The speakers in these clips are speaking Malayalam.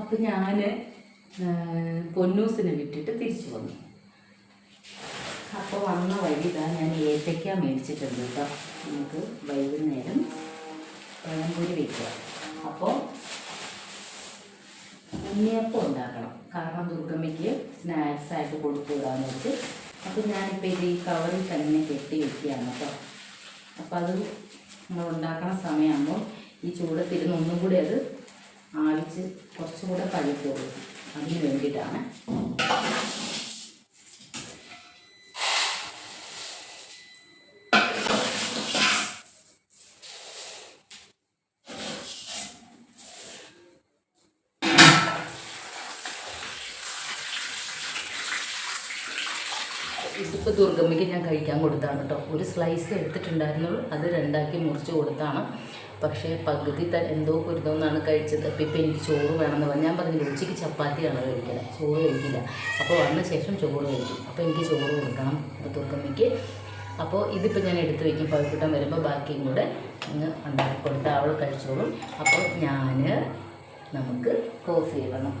അപ്പം ഞാൻ പൊന്നൂസിനെ വിട്ടിട്ട് തിരിച്ചു വന്നു. അപ്പോൾ വന്ന വഴി ഞാൻ ഏത്തയ്ക്ക മേടിച്ചിട്ടുണ്ട് കേട്ടോ. നമുക്ക് വൈകുന്നേരം പഴംപൊരി വയ്ക്കുക അപ്പോൾ ഉണ്ണിയപ്പം ഉണ്ടാക്കണം. കാരണം ദുർഗമ്മയ്ക്ക് സ്നാക്സ് ആയിട്ട് കൊടുത്തു വിടാന്ന് വെച്ച് അപ്പം ഞാനിപ്പോൾ ഇത് ഈ കവറിൽ തന്നെ കെട്ടി വെക്കുകയാണ് കേട്ടോ. അപ്പോൾ അത് നമ്മൾ ഉണ്ടാക്കണ സമയമാകുമ്പോൾ ഈ ചൂടത്തിരുന്ന് ഒന്നും കൂടി അത് ആവിച്ച് കുറച്ചും കൂടെ പഴുക്കുള്ളൂ അതിന് വേണ്ടിയിട്ടാണ്. ഇതിപ്പോൾ ദുർഗമ്മയ്ക്ക് ഞാൻ കഴിക്കാൻ കൊടുത്താണ് കേട്ടോ. ഒരു സ്ലൈസ് എടുത്തിട്ടുണ്ടായിരുന്നുള്ളൂ. അത് രണ്ടാക്കി മുറിച്ച് കൊടുത്താണ്. പക്ഷേ പകുതി ത എന്തോ കുരുതോന്നാണ് കഴിച്ചത്. അപ്പോൾ ഇപ്പോൾ എനിക്ക് ചോറ് വേണമെന്ന് പറഞ്ഞു. ഞാൻ പറഞ്ഞില്ല ഉച്ചയ്ക്ക് ചപ്പാത്തിയാണ് കഴിക്കണത് ചോറ് കഴിക്കില്ല. അപ്പോൾ വന്ന ശേഷം ചോറ് കഴിക്കും അപ്പോൾ എനിക്ക് ചോറ് കൊടുക്കണം ദുർഗമ്മയ്ക്ക് അപ്പോൾ ഇതിപ്പോൾ ഞാൻ എടുത്ത് വയ്ക്കും പഴുക്കൂട്ടം വരുമ്പോൾ ബാക്കിയും കൂടെ ഒന്ന് ഉണ്ടാക്കി കൊടുത്ത് അവൾ കഴിച്ചോളും. അപ്പോൾ ഞാൻ നമുക്ക് കോഫി ഇടണം.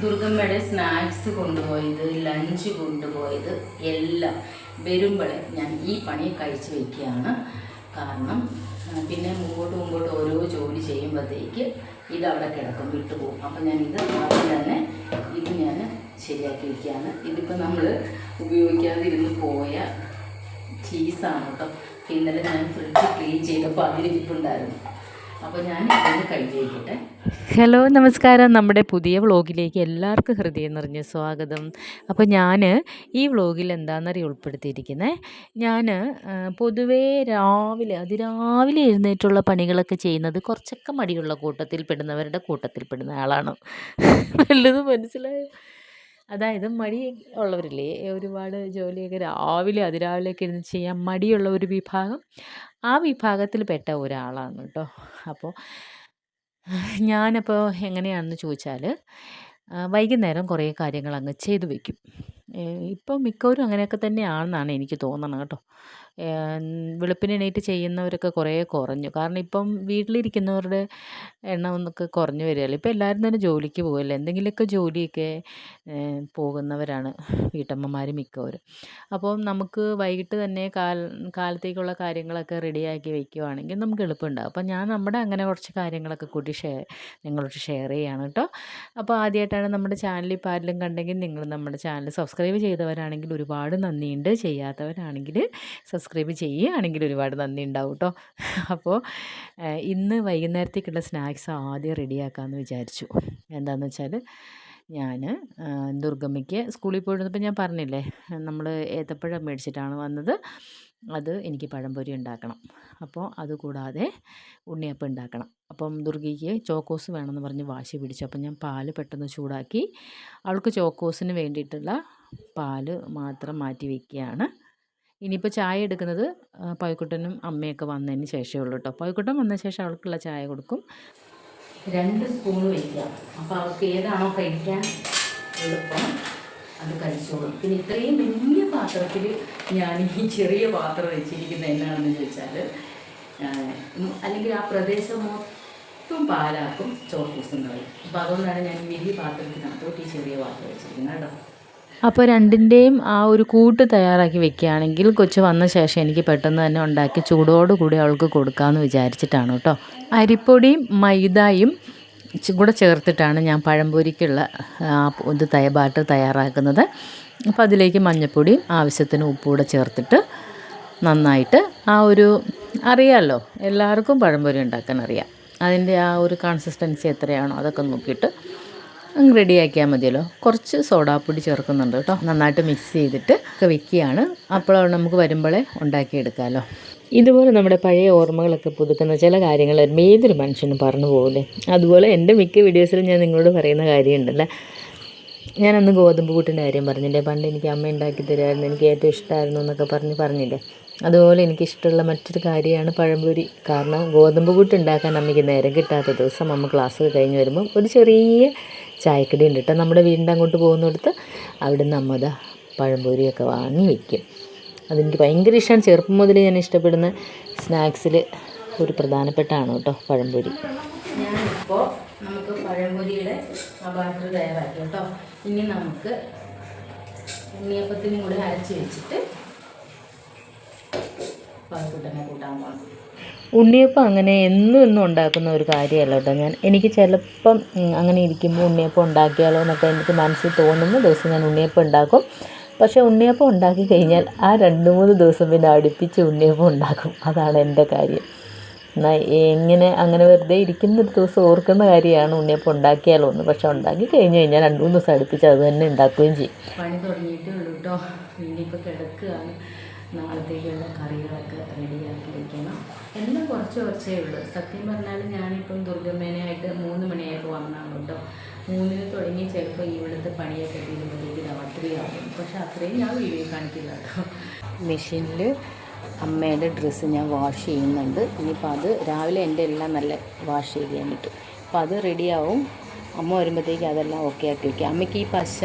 ദുർഗമ്മയുടെ സ്നാക്സ് കൊണ്ടുപോയത് ലഞ്ച് കൊണ്ടുപോയത് എല്ലാം വരുമ്പോഴേ ഞാൻ ഈ പണി കഴിച്ച് വയ്ക്കുകയാണ് കാരണം പിന്നെ മുമ്പോട്ട് മുമ്പോട്ട് ഓരോ ജോലി ചെയ്യുമ്പോഴത്തേക്ക് ഇതവിടെ കിടക്കും വിട്ടുപോകും. അപ്പം ഞാൻ ഇത് ആദ്യം തന്നെ ഇത് ഞാൻ ശരിയാക്കി വയ്ക്കുകയാണ് ഇതിപ്പോൾ നമ്മൾ ഉപയോഗിക്കാതിരുന്ന് പോയ ചീസാണ് കേട്ടോ. ഇന്നലെ ഞാൻ ഫ്രിഡ്ജ് ക്ലീൻ ചെയ്തപ്പോൾ അതിലിരിപ്പുണ്ടായിരുന്നു. അപ്പോൾ ഞാൻ ഹലോ നമസ്കാരം. നമ്മുടെ പുതിയ വ്ളോഗിലേക്ക് എല്ലാവർക്കും ഹൃദയം നിറഞ്ഞ സ്വാഗതം. അപ്പോൾ ഞാൻ ഈ വ്ളോഗിൽ എന്താണെന്നറിയ ഉൾപ്പെടുത്തിയിരിക്കുന്നത് ഞാൻ പൊതുവേ രാവിലെ അതിരാവിലെ എഴുന്നേറ്റുള്ള പണികളൊക്കെ ചെയ്യുന്നത് കുറച്ചൊക്കെ മടിയുള്ള കൂട്ടത്തിൽ പെടുന്നവരുടെ കൂട്ടത്തിൽ പെടുന്ന ആളാണ്. വല്ലതും മനസ്സിലായോ? അതായത് മടി ഉള്ളവരില്ലേ? ഒരുപാട് ജോലിയൊക്കെ രാവിലെ അതിരാവിലെയൊക്കെ ഇരുന്ന് ചെയ്യാൻ മടിയുള്ള ഒരു വിഭാഗം. ആ വിഭാഗത്തിൽ പെട്ട ഒരാളാണ് കേട്ടോ അപ്പോൾ ഞാനപ്പോൾ എങ്ങനെയാണെന്ന് ചോദിച്ചാൽ വൈകുന്നേരം കുറേ കാര്യങ്ങൾ അങ്ങ് ചെയ്തു വെക്കും. ഇപ്പം മിക്കവരും അങ്ങനെയൊക്കെ തന്നെയാണെന്നാണ് എനിക്ക് തോന്നണം കേട്ടോ. വെളുപ്പിന് എണീറ്റ് ചെയ്യുന്നവരൊക്കെ കുറേ കുറഞ്ഞു. കാരണം ഇപ്പം വീട്ടിലിരിക്കുന്നവരുടെ എണ്ണം ഒന്നൊക്കെ കുറഞ്ഞു വരികയല്ലേ. ഇപ്പം എല്ലാവരും തന്നെ ജോലിക്ക് പോകുമല്ലോ എന്തെങ്കിലുമൊക്കെ ജോലിയൊക്കെ പോകുന്നവരാണ് വീട്ടമ്മമാർ മിക്കവരും. അപ്പോൾ നമുക്ക് വൈകിട്ട് തന്നെ കാൽ കാലത്തേക്കുള്ള കാര്യങ്ങളൊക്കെ റെഡിയാക്കി വയ്ക്കുവാണെങ്കിൽ നമുക്ക് എളുപ്പമുണ്ടാകും അപ്പോൾ ഞാൻ നമ്മുടെ അങ്ങനെ കുറച്ച് കാര്യങ്ങളൊക്കെ കൂടി ഷെയർ നിങ്ങളോട് ഷെയർ ചെയ്യാണ് കേട്ടോ. അപ്പോൾ ആദ്യമായിട്ടാണ് നമ്മുടെ ചാനൽ ഇപ്പോൾ ആരെങ്കിലും കണ്ടെങ്കിൽ നിങ്ങൾ നമ്മുടെ ചാനൽ സബ്സ്ക്രൈബ് ചെയ്തവരാണെങ്കിൽ ഒരുപാട് നന്ദിയുണ്ട്. ചെയ്യാത്തവരാണെങ്കിൽ സബ്സ്ക്രൈബ് ചെയ്യുകയാണെങ്കിൽ ഒരുപാട് നന്ദി ഉണ്ടാവും കേട്ടോ അപ്പോൾ ഇന്ന് വൈകുന്നേരത്തേക്കുള്ള സ്നാക്സ് ആദ്യം റെഡിയാക്കാമെന്ന് വിചാരിച്ചു. എന്താണെന്ന് വെച്ചാൽ ഞാൻ ദുർഗമ്മയ്ക്ക് സ്കൂളിൽ പോയിരുന്നപ്പോൾ ഞാൻ പറഞ്ഞില്ലേ നമ്മൾ ഏത്തപ്പഴം മേടിച്ചിട്ടാണ് വന്നത്. അത് എനിക്ക് പഴംപൊരി ഉണ്ടാക്കണം. അപ്പോൾ അതുകൂടാതെ ഉണ്ണിയപ്പം ഉണ്ടാക്കണം. അപ്പം ദുർഗയ്ക്ക് ചോക്കോസ് വേണമെന്ന് പറഞ്ഞ് വാശി പിടിച്ചു. അപ്പം ഞാൻ പാൽ പെട്ടെന്ന് ചൂടാക്കി അവൾക്ക് ചോക്കോസിന് വേണ്ടിയിട്ടുള്ള പാൽ മാത്രം മാറ്റി വയ്ക്കുകയാണ് ഇനിയിപ്പോൾ ചായ എടുക്കുന്നത് പൈക്കുട്ടനും അമ്മയൊക്കെ വന്നതിന് ശേഷമേ ഉള്ളൂ കേട്ടോ. പൈക്കുട്ടൻ വന്ന ശേഷം അവൾക്കുള്ള ചായ കൊടുക്കും. രണ്ട് സ്പൂൺ വയ്ക്കാം അപ്പോൾ അവർക്ക് ഏതാണോ കഴിക്കാൻ എളുപ്പം അത് കഴിച്ചോളും. പിന്നെ ഇത്രയും വലിയ പാത്രത്തിൽ ഞാൻ ഈ ചെറിയ പാത്രം വെച്ചിരിക്കുന്നത് എന്നാണെന്ന് ചോദിച്ചാൽ അല്ലെങ്കിൽ ആ പ്രദേശം മൊത്തം പാലാക്കും ചോക്കൂസും കളയും അപ്പോൾ അതുകൊണ്ടാണ് ഞാൻ വലിയ പാത്രത്തിനകത്തോട്ട് ഈ ചെറിയ പാത്രം വെച്ചിരിക്കുന്നത് കേട്ടോ. അപ്പോൾ രണ്ടിന്റെയും ആ ഒരു കൂട്ട് തയ്യാറാക്കി വെക്കുകയാണെങ്കിൽ കൊച്ചു വന്ന ശേഷം എനിക്ക് പെട്ടെന്ന് തന്നെ ഉണ്ടാക്കി ചൂടോടുകൂടി അവൾക്ക് കൊടുക്കാമെന്ന് വിചാരിച്ചിട്ടാണ് കേട്ടോ. അരിപ്പൊടിയും മൈദയും കൂടെ ചേർത്തിട്ടാണ് ഞാൻ പഴംപൊരിക്കുള്ള ഇത് ബാറ്റർ തയ്യാറാക്കുന്നത്. അപ്പോൾ അതിലേക്ക് മഞ്ഞൾപ്പൊടി ആവശ്യത്തിന് ഉപ്പുകൂടെ ചേർത്തിട്ട് നന്നായിട്ട് ആ ഒരു അറിയാമല്ലോ എല്ലാവർക്കും പഴംപൊരി ഉണ്ടാക്കാൻ അറിയാം. അതിന്റെ ആ ഒരു കൺസിസ്റ്റൻസി എത്രയാണോ അതൊക്കെ നോക്കിയിട്ട് അങ്ങ് റെഡിയാക്കിയാൽ മതിയല്ലോ. കുറച്ച് സോഡാപ്പൊടി ചേർക്കുന്നുണ്ട് കേട്ടോ. നന്നായിട്ട് മിക്സ് ചെയ്തിട്ട് ഒക്കെ വെക്കുകയാണ്. അപ്പോൾ നമുക്ക് വരുമ്പോഴേ ഉണ്ടാക്കിയെടുക്കാമല്ലോ ഇതുപോലെ നമ്മുടെ പഴയ ഓർമ്മകളൊക്കെ പുതുക്കുന്ന ചില കാര്യങ്ങൾ ഏതൊരു മനുഷ്യനും പറഞ്ഞു പോകില്ലേ അതുപോലെ എന്റെ മിക്ക വീഡിയോസിലും ഞാൻ നിങ്ങളോട് പറയുന്ന കാര്യമുണ്ടല്ലേ. ഞാൻ അന്ന് ഗോതമ്പ് കൂട്ടിന്റെ കാര്യം പറഞ്ഞില്ലേ? പണ്ട് എനിക്ക് അമ്മ ഉണ്ടാക്കി തരുമായിരുന്നു എനിക്ക് ഏറ്റവും ഇഷ്ടമായിരുന്നു എന്നൊക്കെ പറഞ്ഞ് പറഞ്ഞില്ലേ? അതുപോലെ എനിക്കിഷ്ടമുള്ള മറ്റൊരു കാര്യമാണ് പഴംപൊരി. കാരണം ഗോതമ്പ് കൂട്ട് ഉണ്ടാക്കാൻ അമ്മയ്ക്ക് നേരം കിട്ടാത്ത ദിവസം അമ്മ ക്ലാസ് കഴിഞ്ഞ് വരുമ്പോൾ ഒരു ചെറിയ ചായക്കടി ഉണ്ട് കേട്ടോ. നമ്മുടെ വീടിന്റെ അങ്ങോട്ട് പോകുന്നിടത്ത് അവിടെ നിന്ന് അമ്മ ദാ പഴംപൊരിയൊക്കെ വാങ്ങി വയ്ക്കും അതെനിക്ക് ഭയങ്കര ഇഷ്ടമാണ് ചെറുപ്പം മുതൽ ഞാൻ ഇഷ്ടപ്പെടുന്ന സ്നാക്സിൽ ഒരു പ്രധാനപ്പെട്ടാണ് കേട്ടോ പഴംപൊരി. ഞാനിപ്പോൾ പഴംപൊരിയുടെ ആ ബാറ്റർ തയ്യാറാക്കി. കേട്ടോ. ഇനി നമുക്ക് ഉണ്ണിയപ്പത്തിനും കൂടി അരച്ച് വെച്ചിട്ട് പാൽക്കൂട്ടനെ കൂട്ടാൻ പോകണം ഉണ്ണിയപ്പം അങ്ങനെ എന്നും എന്നും ഉണ്ടാക്കുന്ന ഒരു കാര്യമല്ല കേട്ടോ ഞാൻ. എനിക്ക് ചിലപ്പം അങ്ങനെ ഇരിക്കുമ്പോൾ ഉണ്ണിയപ്പം ഉണ്ടാക്കിയാലോ എന്നൊക്കെ എനിക്ക് മനസ്സിൽ തോന്നുന്ന ദിവസം ഞാൻ ഉണ്ണിയപ്പം ഉണ്ടാക്കും. പക്ഷേ ഉണ്ണിയപ്പം ഉണ്ടാക്കി കഴിഞ്ഞാൽ ആ രണ്ട് മൂന്ന് ദിവസം പിന്നെ അടുപ്പിച്ച് ഉണ്ണിയപ്പം ഉണ്ടാക്കും. അതാണ് എന്റെ കാര്യം. എങ്ങനെ അങ്ങനെ വെറുതെ ഇരിക്കുന്ന ഒരു ദിവസം ഓർക്കുന്ന കാര്യമാണ് ഉണ്ണിയപ്പം ഉണ്ടാക്കിയാലോ എന്ന്. പക്ഷെ ഉണ്ടാക്കി കഴിഞ്ഞ് കഴിഞ്ഞാൽ രണ്ട് മൂന്ന് ദിവസം അടുപ്പിച്ച് അത് തന്നെ ഉണ്ടാക്കുകയും ചെയ്യും. പണി തുടങ്ങിയിട്ടേ ഉള്ളൂ കേട്ടോ. ഇനിയിപ്പോൾ കിടക്കുകയാണ്. നാളത്തേക്കുള്ള കറികളൊക്കെ റെഡിയാക്കി വെക്കണം. എല്ലാം കുറച്ച് കുറച്ചേ ഉള്ളൂ. സത്യം പറഞ്ഞാൽ ഞാനിപ്പം ദുർഗമ്മേനായിട്ട് മൂന്ന് മണിയായപ്പോൾ വന്നാണ് കേട്ടോ. മൂന്നിന് തുടങ്ങി ചിലപ്പോൾ ഇവിടുത്തെ പണിയൊക്കെ തീരുമ്പോഴേക്ക് രാത്രിയാകും പക്ഷെ അത്രയും ഞാൻ വീഡിയോ കാണിക്കില്ല കേട്ടോ. മെഷീനിൽ അമ്മയുടെ ഡ്രസ്സ് ഞാൻ വാഷ് ചെയ്യുന്നുണ്ട്. ഇനിയിപ്പോൾ അത് രാവിലെ എന്റെ എല്ലാം നല്ല വാഷ് ചെയ്ത് കഴിഞ്ഞിട്ട്. അപ്പോൾ അത് റെഡിയാവും. അമ്മ വരുമ്പോഴത്തേക്ക് അതെല്ലാം ഓക്കെ ആക്കി വയ്ക്കുക അമ്മയ്ക്ക് ഈ പശ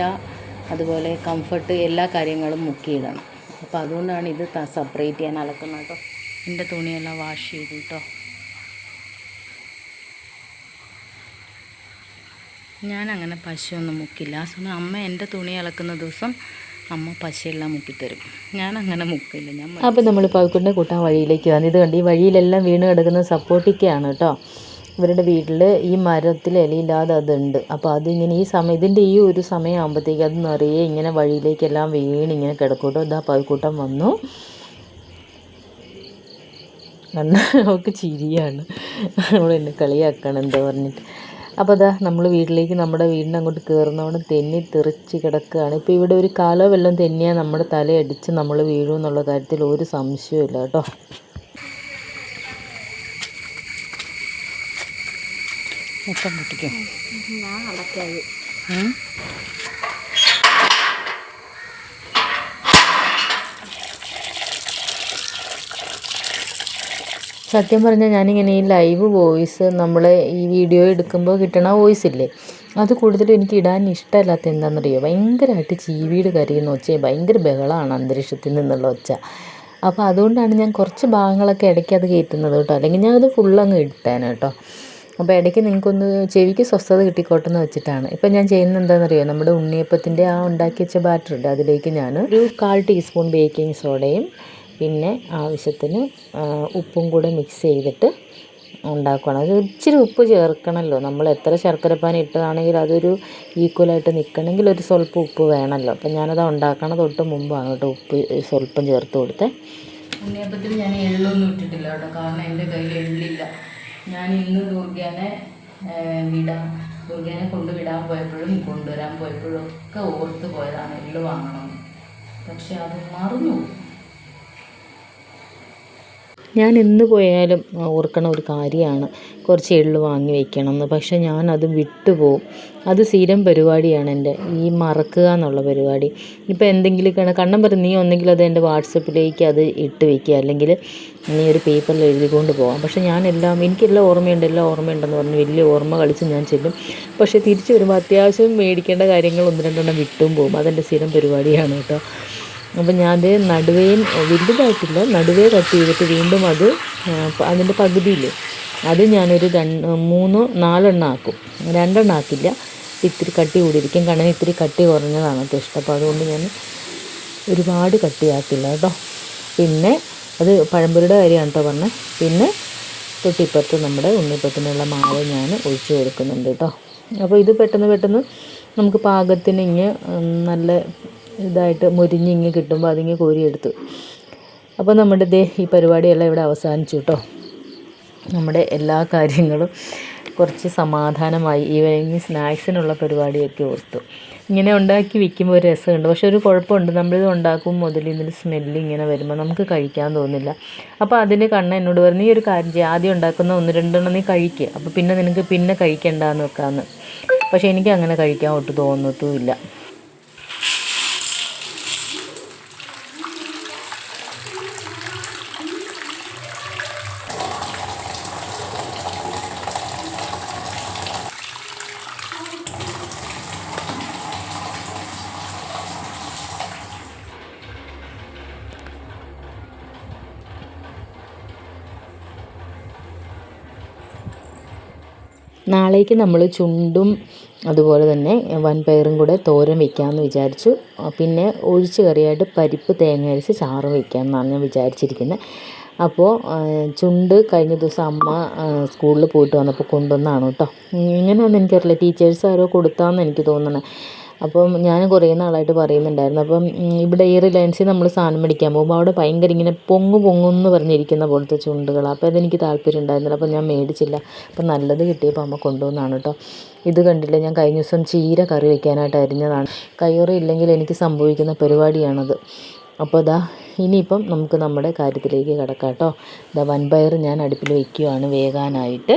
അതുപോലെ കംഫർട്ട് എല്ലാ കാര്യങ്ങളും മുക്കിയിടണം അപ്പോൾ അതുകൊണ്ടാണ് ഇത് സെപ്പറേറ്റ് ചെയ്യാൻ അലക്കുന്നത് കേട്ടോ. എന്റെ തുണിയെല്ലാം വാഷ് ചെയ്തു കേട്ടോ. ഞാനങ്ങനെ പശയൊന്നും മുക്കില്ല. സമയം അമ്മ എന്റെ തുണി അലക്കുന്ന ദിവസം അമ്മ പശയെല്ലാം മുക്കിത്തരും. ഞാൻ അങ്ങനെ മുക്കില്ല. ഞാൻ അപ്പോൾ നമ്മൾ പവിക്കുണ്ടെ കൂട്ടാൻ വഴിയിലേക്ക് വന്നു. ഇത് കണ്ട് ഈ വഴിയിലെല്ലാം വീണ് കിടക്കുന്ന സപ്പോർട്ടിക്കയാണ് കേട്ടോ. ഇവരുടെ വീട്ടിൽ ഈ മരത്തിൽ ഇലയില്ലാതെ അതുണ്ട്. അപ്പോൾ അതിങ്ങനെ ഈ സമയം ഇതിന്റെ ഈ ഒരു സമയമാകുമ്പോഴത്തേക്ക് അത് നിറയെ ഇങ്ങനെ വഴിയിലേക്കെല്ലാം വീണ് ഇങ്ങനെ കിടക്കൂട്ടോ കേട്ടോ. ഇതാ പവിക്കൂട്ടം വന്നു. നല്ല അവൾക്ക് ചിരിയാണ്. നമ്മൾ എന്നെ കളിയാക്കണം എന്താ പറഞ്ഞിട്ട്. അപ്പോൾ അതാ നമ്മൾ വീട്ടിലേക്ക് നമ്മുടെ വീടിന്റെ അങ്ങോട്ട് കയറുന്നവിടെ തെന്നി തെറിച്ച് കിടക്കുകയാണ് ഇപ്പോൾ ഇവിടെ ഒരു കാലോ വെള്ളം തെന്നിയാൽ നമ്മുടെ തലയടിച്ച് നമ്മൾ വീഴും എന്നുള്ള കാര്യത്തിൽ ഒരു സംശയമില്ല കേട്ടോ. ഞാൻ പൊട്ടിക്കോ സത്യം പറഞ്ഞാൽ ഞാനിങ്ങനെ ഈ ലൈവ് വോയിസ് നമ്മൾ ഈ വീഡിയോ എടുക്കുമ്പോൾ കിട്ടണ വോയിസ് ഇല്ലേ? അത് കൂടുതലും എനിക്ക് ഇടാൻ ഇഷ്ടമല്ലാത്ത എന്താണെന്നറിയോ ഭയങ്കരമായിട്ട് ചീവീട് കരയുന്ന ഒച്ച ഭയങ്കര ബഹളമാണ് അന്തരീക്ഷത്തിൽ നിന്നുള്ള ഒച്ച. അപ്പോൾ അതുകൊണ്ടാണ് ഞാൻ കുറച്ച് ഭാഗങ്ങളൊക്കെ ഇടയ്ക്ക് അത് കയറ്റുന്നത് കേട്ടോ. അല്ലെങ്കിൽ ഞാൻ അത് ഫുള്ളങ്ങ് ഇട്ടേനെ കേട്ടോ. അപ്പോൾ ഇടയ്ക്ക് നിങ്ങൾക്കൊന്ന് ചെവിക്ക് സ്വസ്ഥത കിട്ടിക്കോട്ടെ എന്ന് വെച്ചിട്ടാണ്. ഇപ്പം ഞാൻ ചെയ്യുന്നത് എന്താണെന്നറിയോ നമ്മുടെ ഉണ്ണിയപ്പത്തിന്റെ ആ ഉണ്ടാക്കി വെച്ച ബാറ്റർ ഉണ്ട് അതിലേക്ക് ഞാൻ ഒരു കാൽ ടീസ്പൂൺ ബേക്കിംഗ് സോഡയും പിന്നെ ആവശ്യത്തിന് ഉപ്പും കൂടെ മിക്സ് ചെയ്തിട്ട് ഉണ്ടാക്കണം. അത് ഇച്ചിരി ഉപ്പ് ചേർക്കണമല്ലോ നമ്മൾ എത്ര ശർക്കരപ്പാനി ഇട്ടതാണെങ്കിൽ അതൊരു ഈക്വലായിട്ട് നിൽക്കണമെങ്കിൽ ഒരു സ്വല്പം ഉപ്പ് വേണമല്ലോ. അപ്പം ഞാനത് ഉണ്ടാക്കണ തൊട്ട് മുമ്പാണ് കേട്ടോ ഉപ്പ് സ്വല്പം ചേർത്ത് കൊടുത്തേ. ഉണ്ണിയപ്പത്തിൽ ഞാൻ എള്ളൊന്നും ഇട്ടിട്ടില്ല കേട്ടോ. കാരണം എന്റെ കയ്യിൽ എള്ളില്ല. ഞാൻ ഇന്ന് ദുർഗേനെ വിടാം ദുർഗേനെ കൊണ്ടുവിടാൻ പോയപ്പോഴും കൊണ്ടുവരാൻ പോയപ്പോഴും ഒക്കെ ഓർത്ത് പോയതാണ് എള്ള് വാങ്ങണം പക്ഷെ അത് മറന്നു ഞാൻ എന്ന് പോയാലും ഓർക്കണ ഒരു കാര്യമാണ്. കുറച്ച് എള്ള് വാങ്ങി വയ്ക്കണം എന്ന് പക്ഷേ ഞാനത് വിട്ടുപോകും അത് സ്ഥിരം പരിപാടിയാണ് എന്റെ. ഈ മറക്കുക എന്നുള്ള പരിപാടി. ഇപ്പോൾ എന്തെങ്കിലും കണ കണ്ണം പറഞ്ഞ് നീ ഒന്നെങ്കിൽ അത് എന്റെ വാട്സപ്പിലേക്ക് അത് ഇട്ട് വയ്ക്കുക അല്ലെങ്കിൽ നീ ഒരു പേപ്പറിൽ എഴുതിക്കൊണ്ട് പോകാം പക്ഷേ ഞാനെല്ലാം എനിക്കെല്ലാം ഓർമ്മയുണ്ട് എല്ലാം ഓർമ്മയുണ്ടെന്ന് പറഞ്ഞ് വലിയ ഓർമ്മ കളിച്ച് ഞാൻ ചെല്ലും. പക്ഷേ തിരിച്ചു വരുമ്പോൾ അത്യാവശ്യം മേടിക്കേണ്ട കാര്യങ്ങൾ ഒന്ന് രണ്ടെണ്ണം വിട്ടും പോകും അതെന്റെ സ്ഥിരം പരിപാടിയാണ് കേട്ടോ. അപ്പം ഞാൻ അത് നടുവേയും വലുതായിട്ടില്ല. നടുവേ കട്ട് ചെയ്തിട്ട് വീണ്ടും അത് അതിന്റെ പകുതിയില്ലേ അത് ഞാനൊരു രണ്ട് മൂന്ന് നാലെണ്ണം ആക്കും. രണ്ടെണ്ണം ആക്കില്ല. ഇത്തിരി കട്ടി കൂടിയിരിക്കും. കാരണം ഇത്തിരി കട്ടി കുറഞ്ഞതാണ് കേട്ടോ ഇഷ്ടം. അപ്പോൾ അതുകൊണ്ട് ഞാൻ ഒരുപാട് കട്ടിയാക്കില്ല കേട്ടോ. പിന്നെ അത് പഴംപൊരിയുടെ കാര്യമാണ് കേട്ടോ പറഞ്ഞത് പിന്നെ തൊട്ടിപ്പുറത്ത് നമ്മുടെ ഉണ്ണിപ്പത്തിനുള്ള മാവ് ഞാൻ ഒഴിച്ച് കൊടുക്കുന്നുണ്ട് കേട്ടോ. അപ്പോൾ ഇത് പെട്ടെന്ന് പെട്ടെന്ന് നമുക്ക് പാകത്തിന് ഇങ്ങനെ നല്ല ഇതായിട്ട് മുരിഞ്ഞിങ്ങി കിട്ടുമ്പോൾ അതിങ്ങി കോരിയെടുത്തു. അപ്പോൾ നമ്മുടെ ദേ ഈ പരിപാടിയെല്ലാം ഇവിടെ അവസാനിച്ചു കേട്ടോ നമ്മുടെ എല്ലാ കാര്യങ്ങളും കുറച്ച് സമാധാനമായി. ഈവനിങ് സ്നാക്സിനുള്ള പരിപാടിയൊക്കെ ഓർത്തു. ഇങ്ങനെ ഉണ്ടാക്കി വിൽക്കുമ്പോൾ ഒരു രസമുണ്ട്. പക്ഷെ ഒരു കുഴപ്പമുണ്ട്. നമ്മളിത് ഉണ്ടാക്കും മുതൽ ഇതിന്റെ സ്മെല്ല് ഇങ്ങനെ വരുമ്പോൾ നമുക്ക് കഴിക്കാൻ തോന്നില്ല. അപ്പോൾ അതിന് കണ്ണ എന്നോട് പറഞ്ഞു ഈ ഒരു കാര്യം ചെയ്യുക ആദ്യം ഉണ്ടാക്കുന്ന ഒന്ന് രണ്ടെണ്ണം നീ കഴിക്കുക അപ്പോൾ പിന്നെ നിനക്ക് പിന്നെ കഴിക്കണ്ടെന്ന് വെക്കാമെന്ന് പക്ഷേ എനിക്ക് അങ്ങനെ കഴിക്കാൻ ഒട്ടും തോന്നത്തുമില്ല. നാളേക്ക് നമ്മൾ ചുണ്ടും അതുപോലെ തന്നെ വൻപയറും കൂടെ തോരൻ വെക്കാമെന്ന് വിചാരിച്ചു. പിന്നെ ഒഴിച്ച് കറിയായിട്ട് പരിപ്പ് തേങ്ങ അരച്ച് ചാറ് വെക്കാമെന്നാണ് ഞാൻ വിചാരിച്ചിരിക്കുന്നത് അപ്പോൾ ചുണ്ട് കഴിഞ്ഞ ദിവസം അമ്മ സ്കൂളിൽ പോയിട്ട് വന്നപ്പോൾ കൊണ്ടുവന്നാണ് കേട്ടോ. ഇങ്ങനെയൊന്നും എനിക്കറിയില്ല. ടീച്ചേഴ്സ് ആരോ കൊടുത്താന്ന് എനിക്ക് തോന്നുന്നത് അപ്പം ഞാൻ കുറേ നാളായിട്ട് പറയുന്നുണ്ടായിരുന്നു. അപ്പം ഇവിടെ ഈ റിലയൻസിൽ നമ്മൾ സാധനം മേടിക്കാൻ പോകുമ്പോൾ അവിടെ ഭയങ്കര ഇങ്ങനെ പൊങ്ങു പൊങ്ങുന്ന് പറഞ്ഞിരിക്കുന്ന പോലത്തെ ചുണ്ടുകൾ അപ്പോൾ അതെനിക്ക് താല്പര്യം ഉണ്ടായിരുന്നില്ല. അപ്പം ഞാൻ മേടിച്ചില്ല. അപ്പം നല്ലത് കിട്ടിയപ്പോൾ അമ്മ കൊണ്ടുവന്നാണ് കേട്ടോ. ഇത് കണ്ടില്ല? ഞാൻ കഴിഞ്ഞ ദിവസം ചീര കറി വെക്കാനായിട്ട് അരിഞ്ഞതാണ്. കയ്യോറി ഇല്ലെങ്കിൽ എനിക്ക് സംഭവിക്കുന്ന പരിപാടിയാണത്. അപ്പോൾ ഇതാ ഇനിയിപ്പം നമുക്ക് നമ്മുടെ കാര്യത്തിലേക്ക് കിടക്കാം കേട്ടോ. ഇതാ വൻപയർ ഞാൻ അടുപ്പിൽ വയ്ക്കുകയാണ് വേകാനായിട്ട്.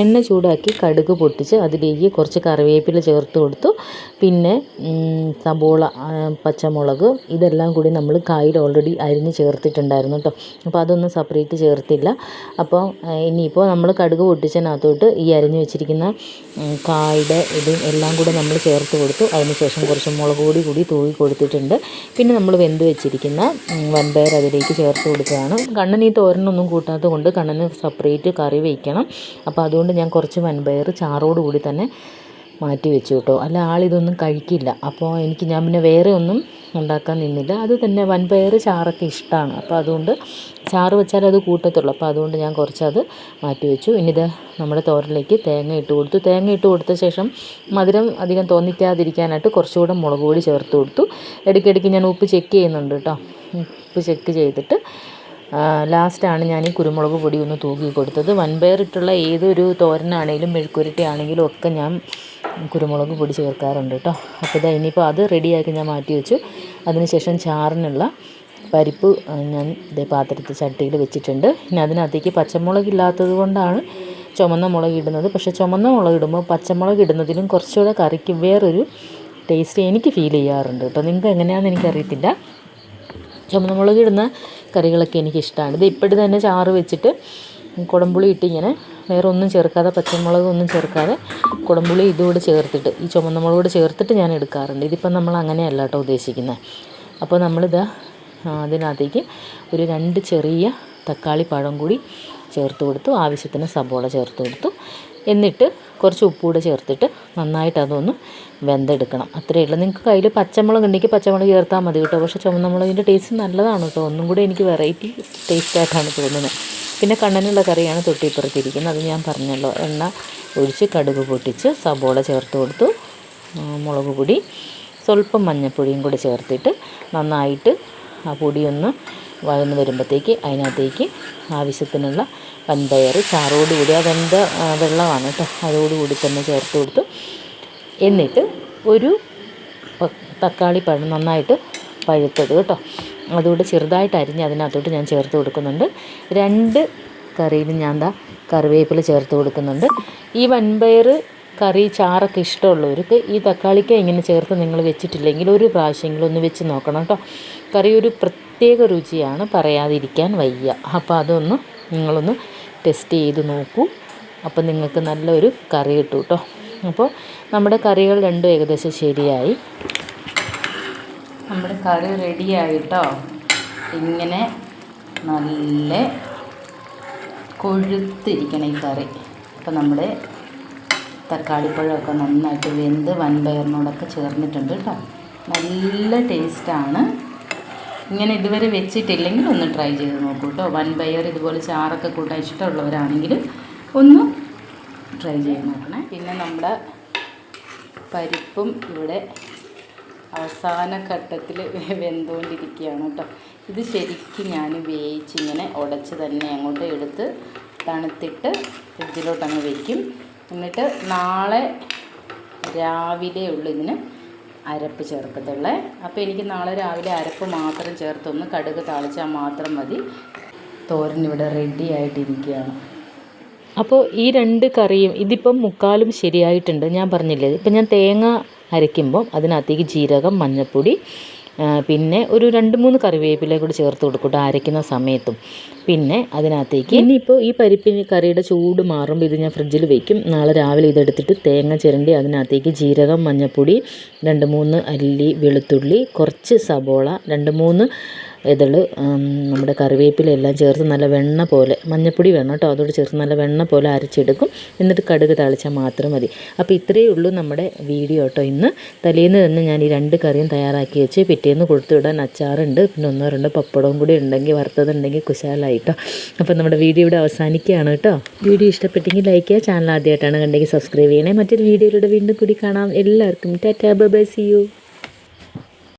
എണ്ണ ചൂടാക്കി കടുക് പൊട്ടിച്ച് അതിലേക്ക് കുറച്ച് കറിവേപ്പില ചേർത്ത് കൊടുത്തു. പിന്നെ സബോള പച്ചമുളക് ഇതെല്ലാം കൂടി നമ്മൾ കായിൽ ഓൾറെഡി അരിഞ്ഞ് ചേർത്തിട്ടുണ്ടായിരുന്നു കേട്ടോ അപ്പോൾ അതൊന്നും സെപ്പറേറ്റ് ചേർത്തില്ല. അപ്പോൾ ഇനിയിപ്പോൾ നമ്മൾ കടുക് പൊട്ടിച്ചതിനകത്തോട്ട് ഈ അരിഞ്ഞ് വെച്ചിരിക്കുന്ന കായുടെ ഇതും എല്ലാം കൂടെ നമ്മൾ ചേർത്ത് കൊടുത്തു. അതിനുശേഷം കുറച്ച് മുളക് പൊടി കൂടി തൂവി കൊടുത്തിട്ടുണ്ട്. പിന്നെ നമ്മൾ വെന്ത് വെച്ചിരിക്കുന്ന വൻപയർ അതിലേക്ക് ചേർത്ത് കൊടുക്കുകയാണ്. കണ്ണൻ ഈ തോരനൊന്നും കൂട്ടാത്തത് കൊണ്ട് കണ്ണന് സെപ്പറേറ്റ് കറി വയ്ക്കണം അപ്പോൾ അതുകൊണ്ട് ഞാൻ കുറച്ച് വൻപയർ ചാറോട് കൂടി തന്നെ മാറ്റി വെച്ചു കേട്ടോ. അല്ല ആളിതൊന്നും കഴിക്കില്ല. അപ്പോൾ എനിക്ക് ഞാൻ പിന്നെ വേറെ ഒന്നും ഉണ്ടാക്കാൻ നിന്നില്ല. അത് തന്നെ വൻപയർ ചാറൊക്കെ ഇഷ്ടമാണ് അപ്പോൾ അതുകൊണ്ട് ചാറ് വെച്ചാൽ അത് കൂട്ടത്തുള്ളൂ. അപ്പോൾ അതുകൊണ്ട് ഞാൻ കുറച്ചത് മാറ്റി വെച്ചു. ഇനി ഇത് നമ്മുടെ തോരലേക്ക് തേങ്ങ ഇട്ട് കൊടുത്തു. തേങ്ങ ഇട്ട് കൊടുത്ത ശേഷം മധുരം അധികം തോന്നിക്കാതിരിക്കാനായിട്ട് കുറച്ചുകൂടെ മുളക് പൊടി ചേർത്ത് കൊടുത്തു. ഇടയ്ക്കിടയ്ക്ക് ഞാൻ ഉപ്പ് ചെക്ക് ചെയ്യുന്നുണ്ട് കേട്ടോ. ഉപ്പ് ചെക്ക് ചെയ്തിട്ട് ലാസ്റ്റാണ് ഞാൻ ഈ കുരുമുളക് പൊടി ഒന്ന് തൂക്കി കൊടുത്തത്. വൻപയറിട്ടുള്ള ഏതൊരു തോരനാണെങ്കിലും മെഴുക്കുരുട്ടി ആണെങ്കിലും ഒക്കെ ഞാൻ കുരുമുളക് പൊടി ചേർക്കാറുണ്ട് കേട്ടോ. അപ്പോൾ ഇതാ ഇനിയിപ്പോൾ അത് റെഡിയാക്കി ഞാൻ മാറ്റി വെച്ചു. അതിനുശേഷം ചാറിനുള്ള പരിപ്പ് ഞാൻ ഇതേ പാത്രത്തിൽ ചട്ടിയിൽ വെച്ചിട്ടുണ്ട്. ഇനി അതിനകത്തേക്ക് പച്ചമുളക് ഇല്ലാത്തത് കൊണ്ടാണ് ചുമന്ന മുളക് ഇടുന്നത്. പക്ഷേ ചുമന്ന മുളക് ഇടുമ്പോൾ പച്ചമുളക് ഇടുന്നതിലും കുറച്ചുകൂടെ കറിക്ക് വേറൊരു ടേസ്റ്റ് എനിക്ക് ഫീൽ ചെയ്യാറുണ്ട് കേട്ടോ. നിങ്ങൾക്ക് എങ്ങനെയാണെന്ന് എനിക്കറിയത്തില്ല. ചുമന്ന മുളക് ഇടുന്ന കറികളൊക്കെ എനിക്കിഷ്ടമാണ്. ഇത് ഇപ്പോഴും തന്നെ ചാറ് വെച്ചിട്ട് കുടമ്പുളി ഇട്ട് ഇങ്ങനെ വേറെ ഒന്നും ചേർക്കാതെ പച്ചമുളക് ഒന്നും ചേർക്കാതെ കുടംപുളി ഇതുകൂടെ ചേർത്തിട്ട് ഈ ചുമന്ന മുളക് ചേർത്തിട്ട് ഞാൻ എടുക്കാറുണ്ട്. ഇതിപ്പം നമ്മൾ അങ്ങനെയല്ല കേട്ടോ ഉദ്ദേശിക്കുന്നത്. അപ്പോൾ നമ്മളിത് അതിനകത്തേക്ക് ഒരു രണ്ട് ചെറിയ തക്കാളി പഴം കൂടി ചേർത്ത് കൊടുത്തു. ആവശ്യത്തിന് സബോള ചേർത്ത് കൊടുത്തു. എന്നിട്ട് കുറച്ച് ഉപ്പൂടെ ചേർത്തിട്ട് നന്നായിട്ട് അതൊന്ന് വെന്തെടുക്കണം. അത്രയേ ഉള്ളൂ. നിങ്ങൾക്ക് കയ്യിൽ പച്ചമുളക് ഉണ്ടെങ്കിൽ പച്ചമുളക് ചേർത്താൽ മതി കേട്ടോ. പക്ഷേ ചുവന്ന മുളകിന്റെ ടേസ്റ്റ് നല്ലതാണ് കേട്ടോ. ഒന്നും കൂടെ എനിക്ക് വെറൈറ്റി ടേസ്റ്റായിട്ടാണ് തോന്നുന്നത്. പിന്നെ കണ്ണനുള്ള കറിയാണ് തൊട്ടിപ്പുറത്തിരിക്കുന്നത്. അത് ഞാൻ പറഞ്ഞല്ലോ. എണ്ണ ഒഴിച്ച് കടുക് പൊട്ടിച്ച് സബോള ചേർത്ത് കൊടുത്തു. മുളക് പൊടി സ്വല്പം മഞ്ഞൾപ്പൊടിയും കൂടി ചേർത്തിട്ട് നന്നായിട്ട് ആ പൊടിയൊന്ന് വഴന്ന് വരുമ്പോഴത്തേക്ക് അതിനകത്തേക്ക് ആവശ്യത്തിനുള്ള വൻപയർ ചാറോടുകൂടി ആ വെന്ത വെള്ളമാണ് കേട്ടോ അതോടുകൂടി തന്നെ ചേർത്ത് കൊടുത്തു. എന്നിട്ട് ഒരു തക്കാളി പഴം നന്നായിട്ട് പഴുത്തത് കേട്ടോ അതുകൂടെ ചെറുതായിട്ട് അരിഞ്ഞ് അതിനകത്തോട്ട് ഞാൻ ചേർത്ത് കൊടുക്കുന്നുണ്ട്. രണ്ട് കറിയിലും ഞാൻ എന്താ കറിവേപ്പില ചേർത്ത് കൊടുക്കുന്നുണ്ട്. ഈ വൻപയർ കറി ചാറൊക്കെ ഇഷ്ടമുള്ളവർക്ക് ഈ തക്കാളിക്ക ഇങ്ങനെ ചേർത്ത് നിങ്ങൾ വെച്ചിട്ടില്ലെങ്കിൽ ഒരു പ്രാവശ്യമെങ്കിലും ഒന്ന് വെച്ച് നോക്കണം കേട്ടോ. കറി ഒരു പ്രത്യേക രുചിയാണ് പറയാതിരിക്കാൻ വയ്യ. അപ്പോൾ അതൊന്ന് നിങ്ങളൊന്ന് ടെസ്റ്റ് ചെയ്ത് നോക്കൂ. അപ്പോൾ നിങ്ങൾക്ക് നല്ലൊരു കറി കിട്ടും കേട്ടോ അപ്പോൾ നമ്മുടെ കറികൾ രണ്ടും ഏകദേശം ശരിയായി. നമ്മുടെ കറി റെഡിയായിട്ടോ ഇങ്ങനെ നല്ല കൊഴുത്തിരിക്കണം ഈ കറി. അപ്പോൾ നമ്മുടെ തക്കാളിപ്പഴമൊക്കെ നന്നായിട്ട് വെന്ത് വൻപയറിനോടൊക്കെ ചേർന്നിട്ടുണ്ട് കേട്ടോ. നല്ല ടേസ്റ്റാണ് ഇങ്ങനെ ഇതുവരെ വെച്ചിട്ടില്ലെങ്കിൽ ഒന്ന് ട്രൈ ചെയ്ത് നോക്കൂ കേട്ടോ. വൻപയർ ഇതുപോലെ ചാറൊക്കെ കൂട്ടാൻ ഇഷ്ടമുള്ളവരാണെങ്കിൽ ഒന്ന് ട്രൈ ചെയ്ത് നോക്കണേ. പിന്നെ നമ്മുടെ പരിപ്പും ഇവിടെ അവസാന ഘട്ടത്തിൽ വെന്തുകൊണ്ടിരിക്കുകയാണ് കേട്ടോ. ഇത് ശരിക്കും ഞാൻ വേവിച്ചിങ്ങനെ ഉടച്ച് തന്നെ അങ്ങോട്ട് എടുത്ത് തണുത്തിട്ട് ഫ്രിഡ്ജിലോട്ടങ്ങ് വയ്ക്കും എന്നിട്ട് നാളെ രാവിലെ ഉള്ളു ഇതിന് അരപ്പ് ചേർക്കത്തുള്ളേ. അപ്പോൾ എനിക്ക് നാളെ രാവിലെ അരപ്പ് മാത്രം ചേർത്തൊന്ന് കടുക് താളിച്ചാൽ മാത്രം മതി. തോരൻ ഇവിടെ റെഡി ആയിട്ടിരിക്കുകയാണ്. അപ്പോൾ ഈ രണ്ട് കറിയും ഇതിപ്പം മുക്കാലും ശരിയായിട്ടുണ്ട്. ഞാൻ പറഞ്ഞില്ലേ? ഇപ്പം ഞാൻ തേങ്ങ അരയ്ക്കുമ്പോൾ അതിനകത്തേക്ക് ജീരകം മഞ്ഞൾപ്പൊടി പിന്നെ ഒരു രണ്ട് മൂന്ന് കറിവേപ്പില കൂടി ചേർത്ത് കൊടുക്കട്ടെ അരയ്ക്കുന്ന സമയത്തും. പിന്നെ അതിനകത്തേക്ക് ഇനിയിപ്പോൾ ഈ പരിപ്പിന് കറിയുടെ ചൂട് മാറുമ്പോൾ ഇത് ഞാൻ ഫ്രിഡ്ജിൽ വെക്കും. നാളെ രാവിലെ ഇതെടുത്തിട്ട് തേങ്ങ ചിരണ്ടി അതിനകത്തേക്ക് ജീരകം മഞ്ഞൾപ്പൊടി രണ്ട് മൂന്ന് അല്ലി വെളുത്തുള്ളി കുറച്ച് സബോള രണ്ട് മൂന്ന് ഇതൾ നമ്മുടെ കറിവേപ്പില എല്ലാം ചേർത്ത് നല്ല വെണ്ണ പോലെ മഞ്ഞപ്പൊടി വേണം കേട്ടോ അതോട് ചേർത്ത് നല്ല വെണ്ണ പോലെ അരച്ചെടുക്കും. എന്നിട്ട് കടുക് തളിച്ചാൽ മാത്രം മതി. അപ്പോൾ ഇത്രയേ ഉള്ളൂ നമ്മുടെ വീഡിയോ കേട്ടോ ഇന്ന്. തലേന്ന് തന്നെ ഞാൻ ഈ രണ്ട് കറിയും തയ്യാറാക്കി വെച്ച് പിറ്റേന്ന് കൊടുത്തു വിടാൻ അച്ചാറുണ്ട് പിന്നെ ഒന്നോ രണ്ടോ പപ്പടവും കൂടി ഉണ്ടെങ്കിൽ വറുത്തതുണ്ടെങ്കിൽ കുശാലായി കേട്ടോ. അപ്പോൾ നമ്മുടെ വീഡിയോ ഇവിടെ അവസാനിക്കുകയാണ് കേട്ടോ. വീഡിയോ ഇഷ്ടപ്പെട്ടെങ്കിൽ ലൈക്ക് ചെയ്യുക ചാനൽ ആദ്യമായിട്ടാണ് കണ്ടെങ്കിൽ സബ്സ്ക്രൈബ് ചെയ്യണേ. മറ്റൊരു വീഡിയോയിലൂടെ വീണ്ടും കൂടി കാണാം. എല്ലാവർക്കും ടാറ്റാ ബൈ സി യു